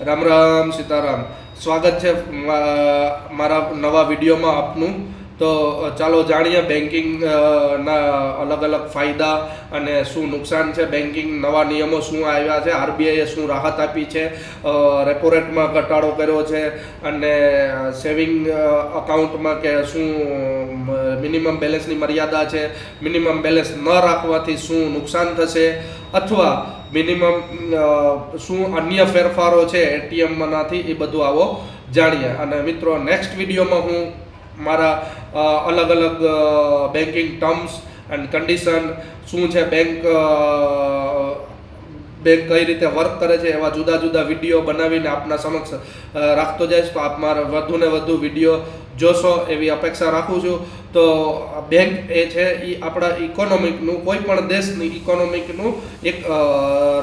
રામ રામ સીતારામ. સ્વાગત છે મારા નવા વિડીયોમાં આપનું. તો ચાલો જાણીએ બેન્કિંગ ના અલગ અલગ ફાયદા અને શું નુકસાન છે. બેન્કિંગ નવા નિયમો શું આવ્યા છે. આરબીઆઈએ શું રાહત આપી છે. રેપો રેટમાં ઘટાડો કર્યો છે. અને સેવિંગ અકાઉન્ટમાં કે શું મિનિમમ બેલેન્સની મર્યાદા છે. મિનિમમ બેલેન્સ ન રાખવાથી શું નુકસાન થશે? અથવા મિનિમમ શું અન્ય ફેરફારો છે એટીએમમાંનાથી એ બધું આવો જાણીએ. અને મિત્રો નેક્સ્ટ વિડીયોમાં હું મારા અલગ અલગ બેન્કિંગ ટર્મ્સ એન્ડ કન્ડિશન શું છે બેંક બેંક કઈ રીતે વર્ક કરે છે એવા જુદા જુદા વીડિયો બનાવીને આપના સમક્ષ રાખતો જઈશ. તો આપ મારા વધુ ને વધુ વીડિયો જોશો એવી અપેક્ષા રાખું છું. તો બેંક એ છે એ આપણા ઇકોનોમિકનું કોઈ પણ દેશની ઇકોનોમિકનું એક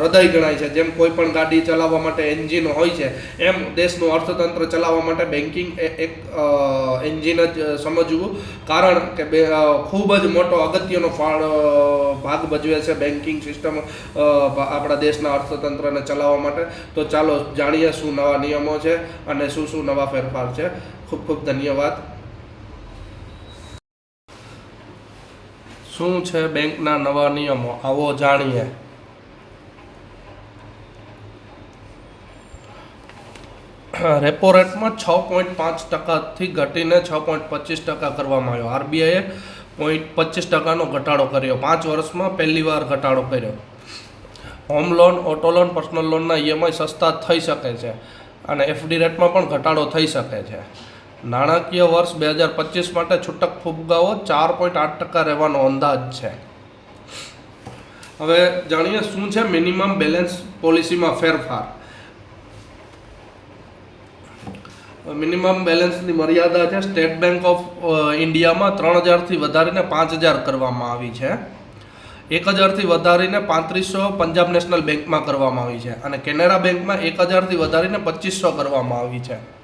હૃદય ગણાય છે. જેમ કોઈ પણ ગાડી ચલાવવા માટે એન્જિન હોય છે, એમ દેશનું અર્થતંત્ર ચલાવવા માટે બેન્કિંગ એ એક એન્જિન જ સમજવું. કારણ કે બે ખૂબ જ મોટો અગત્યનો ફાળ ભાગ ભજવે છે બેન્કિંગ સિસ્ટમ આપણા દેશના અર્થતંત્રને ચલાવવા માટે. તો ચાલો જાણીએ શું નવા નિયમો છે અને શું શું નવા ફેરફાર છે. ખૂબ ખૂબ ધન્યવાદ. શું છે બેંકના નવા નિયમો? આવો જાણીએ. રેપો રેટમાં છ પોઈન્ટ પાંચ ટકાથી ઘટીને છ પોઈન્ટ પચીસ ટકા કરવામાં આવ્યો. આરબીઆઈએ પોઈન્ટ પચીસ ટકાનો ઘટાડો કર્યો. પાંચ વર્ષમાં પહેલી વાર ઘટાડો કર્યો. Home loan, auto loan, personal લોનના EMI સસ્તા થઈ શકે છે અને એફડી રેટમાં પણ ઘટાડો થઈ શકે છે. નાણાકીય વર્ષ બે હજાર પચીસ માટે છૂટક ફુગાવો ચાર પોઈન્ટ આઠ ટકા રહેવાનો અંદાજ છે. હવે જાણીએ શું છે મિનિમમ બેલેન્સ પોલિસીમાં ફેરફાર. મિનિમમ બેલેન્સની મર્યાદા છે સ્ટેટ બેંક ઓફ ઇન્ડિયામાં ત્રણ હજારથી વધારીને પાંચ હજાર કરવામાં આવી છે. એક હજારથી વધારીને પાંત્રીસો પંજાબ નેશનલ બેંકમાં કરવામાં આવી છે. અને કેનેરા બેંકમાં એક હજારથી વધારીને પચીસો કરવામાં આવી છે.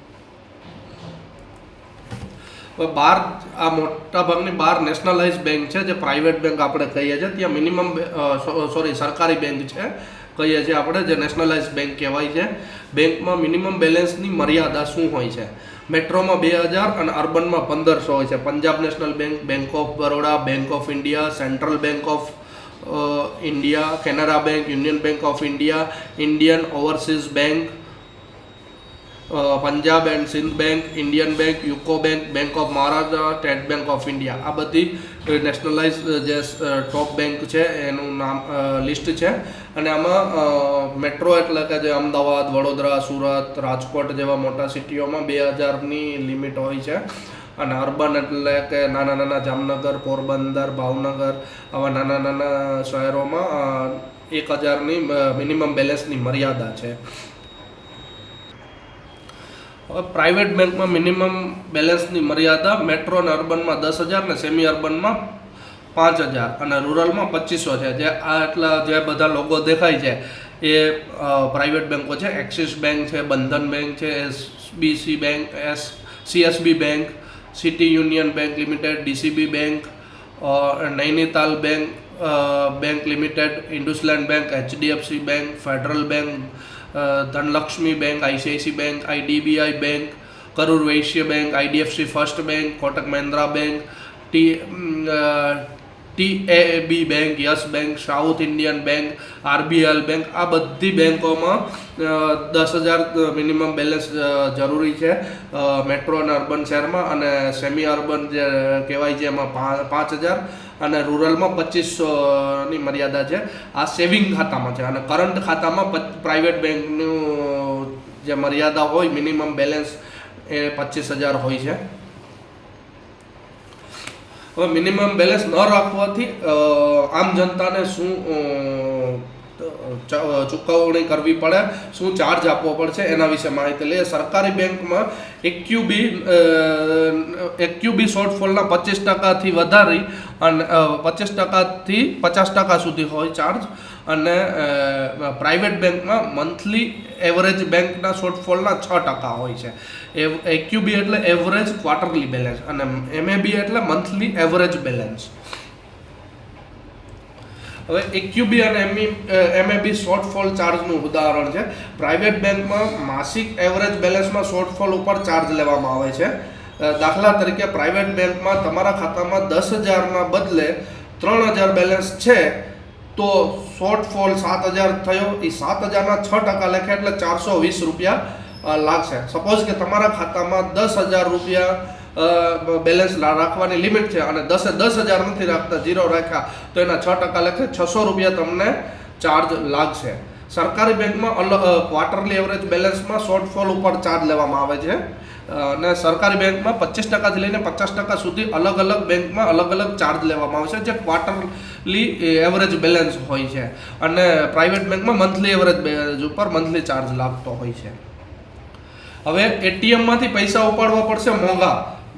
બાર, આ મોટાભાગની બાર નેશનલાઇઝ બેંક છે, જે પ્રાઇવેટ બેંક આપણે કહીએ છીએ, ત્યાં મિનિમમ સોરી સરકારી બેંક છે, કહીએ છીએ આપણે, જે નેશનલાઇઝ બેંક કહેવાય છે. બેંકમાં મિનિમમ બેલેન્સની મર્યાદા શું હોય છે? મેટ્રોમાં બે હજાર અને અર્બનમાં પંદરસો હોય છે. Punjab national bank bank of Baroda bank of India central bank of India Canara bank union bank of India Indian overseas bank Punjab and Sindh bank Indian bank UCO bank bank of Maharashtra state bank of India આ બધી nationalise જે ટોપ bank છે એનું નામ list છે અને આમાં metro એટલે કે જે અમદાવાદ વડોદરા સુરત રાજકોટ જેવા મોટા સિટીઓમાં બે હજારની લિમિટ હોય છે. અને અર્બન એટલે કે નાના નાના જામનગર, પોરબંદર, ભાવનગર, આવા નાના નાના શહેરોમાં એક હજારની મિનિમમ બેલેન્સની મર્યાદા છે. પ્રાઇવેટ બેંકમાં મિનિમમ બેલેન્સની મર્યાદા મેટ્રો અને અર્બનમાં દસ હજાર ને સેમી અર્બનમાં પાંચ હજાર અને રૂરલમાં પચીસો છે. જે આ એટલા જે બધા લોકો દેખાય છે એ પ્રાઇવેટ બેંકો છે. એક્સિસ બેંક છે બંધન બેંક છે SBC bank S CSB bank city union bank limited DCB bank Nainital bank bank limited IndusInd bank HDFC bank federal bank Dhanlaxmi bank, ICIC bank, IDBI bank, Karur Vysya bank, IDFC first bank, Kotak Mahindra bank, T T A B bank, yes bank, south Indian bank, RBL bank, આ બધી બેંકોમાં દસ હજાર minimum balance જરૂરી છે. Metro અને urban શહેરમાં અને સેમી અર્બન જે કહેવાય છે એમાં પાંચ હજાર અને રૂરલમાં પચીસોની મર્યાદા છે. આ સેવિંગ ખાતામાં છે અને કરંટ ખાતામાં પ્રાઇવેટ બેંકનું જે મર્યાદા હોય, મિનિમમ બેલેન્સ એ પચીસ હજાર હોય છે. હવે મિનિમમ બેલેન્સ ન રાખવાથી આમ જનતાને શું ચૂકવણી કરવી પડે, શું ચાર્જ આપવો પડશે એના વિશે માહિતી લઈએ. સરકારી બેંકમાં એક્યુબી એક્યુબી શોર્ટફોલના પચીસ ટકાથી વધારી અને પચીસ ટકાથી પચાસ ટકા સુધી હોય ચાર્જ અને પ્રાઇવેટ બેંકમાં મંથલી એવરેજ બેંકના શોર્ટફોલના છ ટકા હોય છે. એક્યુબી એટલે એવરેજ ક્વાર્ટરલી બેલેન્સ અને એમએબી એટલે મંથલી એવરેજ બેલેન્સ હવે એક્યુબી અને એમઈ એમએબી શોર્ટફોલ ચાર્જનું ઉદાહરણ છે. પ્રાઇવેટ બેંકમાં માસિક એવરેજ બેલેન્સમાં શોર્ટફોલ ઉપર ચાર્જ લેવામાં આવે છે. દાખલા તરીકે પ્રાઇવેટ બેંકમાં તમારા ખાતામાં દસ હજારના બદલે ત્રણ હજાર બેલેન્સ છે. તો શોર્ટફોલ સાત હજાર થયો. એ સાત હજારના છ ટકા લખે એટલે ચારસો વીસ રૂપિયા લાગશે. સપોઝ કે તમારા ખાતામાં દસ હજાર રૂપિયા બેલેન્સ રાખવાની લિમિટ છે અને દસે, દસ હજાર નથી રાખતા જીરો રાખ્યા, તો એના છ ટકા લેખે, છસો રૂપિયા તમને ચાર્જ લાગશે. સરકારી બેંકમાં અલગ ક્વાર્ટરલી એવરેજ બેલેન્સમાં શોર્ટફોલ ઉપર ચાર્જ લેવામાં આવે છે. અને સરકારી બેંકમાં પચીસ ટકાથી લઈને પચાસ ટકા સુધી અલગ અલગ બેંકમાં અલગ અલગ ચાર્જ લેવામાં આવશે જે ક્વાર્ટરલી એવરેજ બેલેન્સ હોય છે. અને પ્રાઇવેટ બેંકમાં મંથલી એવરેજ બેલેન્સ ઉપર મંથલી ચાર્જ લાગતો હોય છે. હવે એટીએમમાંથી પૈસા ઉપાડવા પડશે મોંઘા.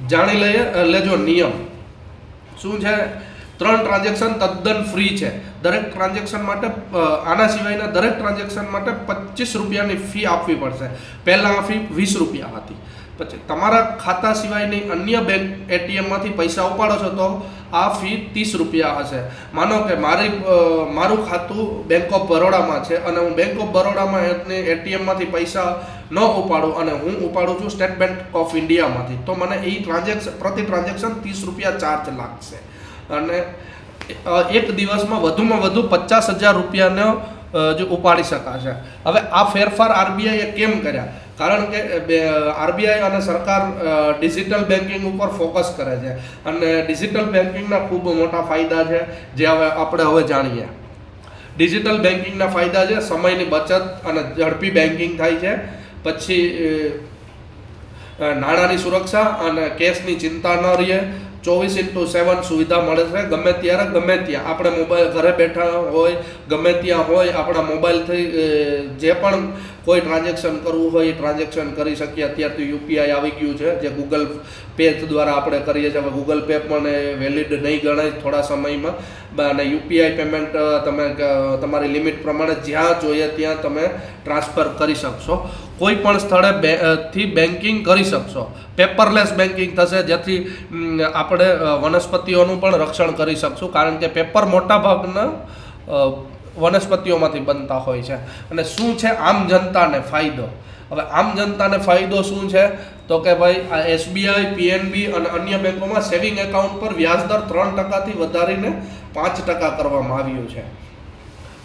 જાણી લઈએ લેજો નિયમ. શું છે? ત્રણ ટ્રાન્ઝેક્શન તદ્દન ફ્રી છે. દરેક ટ્રાન્ઝેક્શન માટે આના સિવાયના દરેક ટ્રાન્ઝેક્શન માટે પચીસ રૂપિયાની ફી આપવી પડશે. પહેલાં આ ફી વીસ રૂપિયા હતી. પછી તમારા ખાતા સિવાયની અન્ય બેંક એટીએમમાંથી પૈસા ઉપાડો છો તો આ ફી ત્રીસ રૂપિયા હશે. માનો કે મારી મારું ખાતું બેંક ઓફ બરોડામાં છે અને હું બેંક ઓફ બરોડામાં એટીએમમાંથી પૈસા ન ઉપાડું અને હું ઉપાડું છું સ્ટેટ બેંક ઓફ ઇન્ડિયામાંથી તો મને એ ટ્રાન્ઝેક્શન પ્રતિ ટ્રાન્ઝેક્શન ત્રીસ રૂપિયા ચાર્જ લાગશે. અને એક દિવસમાં વધુમાં વધુ પચાસ હજાર રૂપિયાનો જો ઉપાડી શકાશે. હવે આ ફેરફાર આરબીઆઈએ કેમ કર્યા? કારણ કે આરબીઆઈ અને સરકાર ડિજિટલ બેન્કિંગ ઉપર ફોકસ કરે છે. અને ડિજિટલ બેન્કિંગના ખૂબ મોટા ફાયદા છે, જે હવે આપણે હવે જાણીએ. ડિજિટલ બેન્કિંગના ફાયદા છે, સમયની બચત અને ઝડપી બેન્કિંગ થાય છે. પછી નાણાંની સુરક્ષા અને કેશની ચિંતા ન રહે ચોવીસ ઇન્ટુ સેવન સુવિધા મળે છે, ગમે ત્યારે, ગમે ત્યાં. આપણે મોબાઈલ ઘરે બેઠા હોય, ગમે ત્યાં હોય, આપણા મોબાઈલથી જે પણ કોઈ ટ્રાન્ઝેક્શન કરવું હોય એ ટ્રાન્ઝેક્શન કરી શકીએ. અત્યારે તો યુપીઆઈ આવી ગયું છે જે ગૂગલ પે દ્વારા આપણે કરીએ છીએ. હવે ગૂગલ પે પણ વેલિડ નહીં ગણાય થોડા સમયમાં. અને યુપીઆઈ પેમેન્ટ તમે તમારી લિમિટ પ્રમાણે જ્યાં જોઈએ ત્યાં તમે ટ્રાન્સફર કરી શકશો. કોઈ પણ સ્થળે થી બેન્કિંગ કરી શકશો. પેપરલેસ બેન્કિંગ થશે જેથી આપણે વનસ્પતિઓનું પણ રક્ષણ કરી શકશું. કારણ કે પેપર મોટા ભાગના અ, વનસ્પતિઓમાંથી બનતા હોય છે. અને શું છે? આમ જનતાને ફાયદો. હવે આમ જનતાને ફાયદો શું છે? તો કે ભાઈ, આ એસબીઆઈ, પીએનબી અને અન્ય બેંકોમાં સેવિંગ એકાઉન્ટ પર વ્યાજદર ત્રણ ટકાથી વધારીને પાંચ ટકા કરવામાં આવ્યું છે.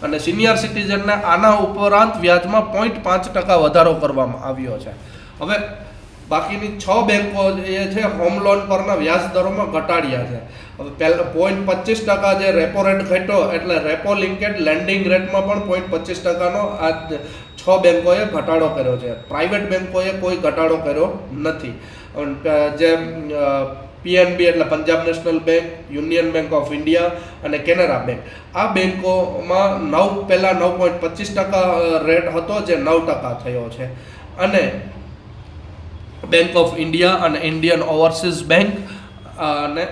અને સિનિયર સિટીઝનને આના ઉપરાંત વ્યાજમાં પોઈન્ટ પાંચ ટકા વધારો કરવામાં આવ્યો છે. હવે બાકીની છ બેંકો એ છે હોમ લોન પરના વ્યાજ દરોમાં ઘટાડ્યા છે. હવે પહેલા પોઈન્ટ પચીસ ટકા જે રેપો રેટ ઘટ્યો, એટલે રેપો લિંકેડ લેન્ડિંગ રેટમાં પણ પોઈન્ટ પચીસ ટકાનો આ છ બેંકોએ ઘટાડો કર્યો છે. પ્રાઇવેટ બેંકોએ કોઈ ઘટાડો કર્યો નથી. જે પીએનબી એટલે Punjab national bank union bank of India અને કેનેરા બેંક આ બેન્કોમાં નવ પહેલાં નવ પોઈન્ટ પચીસ ટકા રેટ હતો, જે નવ ટકા થયો છે. અને બેંક ઓફ ઇન્ડિયા અને ઇન્ડિયન ઓવરસીઝ બેંક અને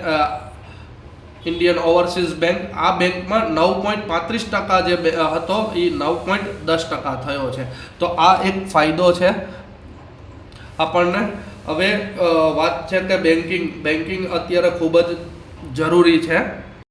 ઇન્ડિયન ઓવરસીઝ બેંક આ બેંકમાં નવ પોઈન્ટ પાંત્રીસ ટકા જે હતો એ નવ પોઈન્ટ દસ ટકા થયો છે. તો આ એક ફાયદો છે આપણને. હવે વાત છે કે બેન્કિંગ બેન્કિંગ અત્યારે ખૂબ જ જરૂરી છે.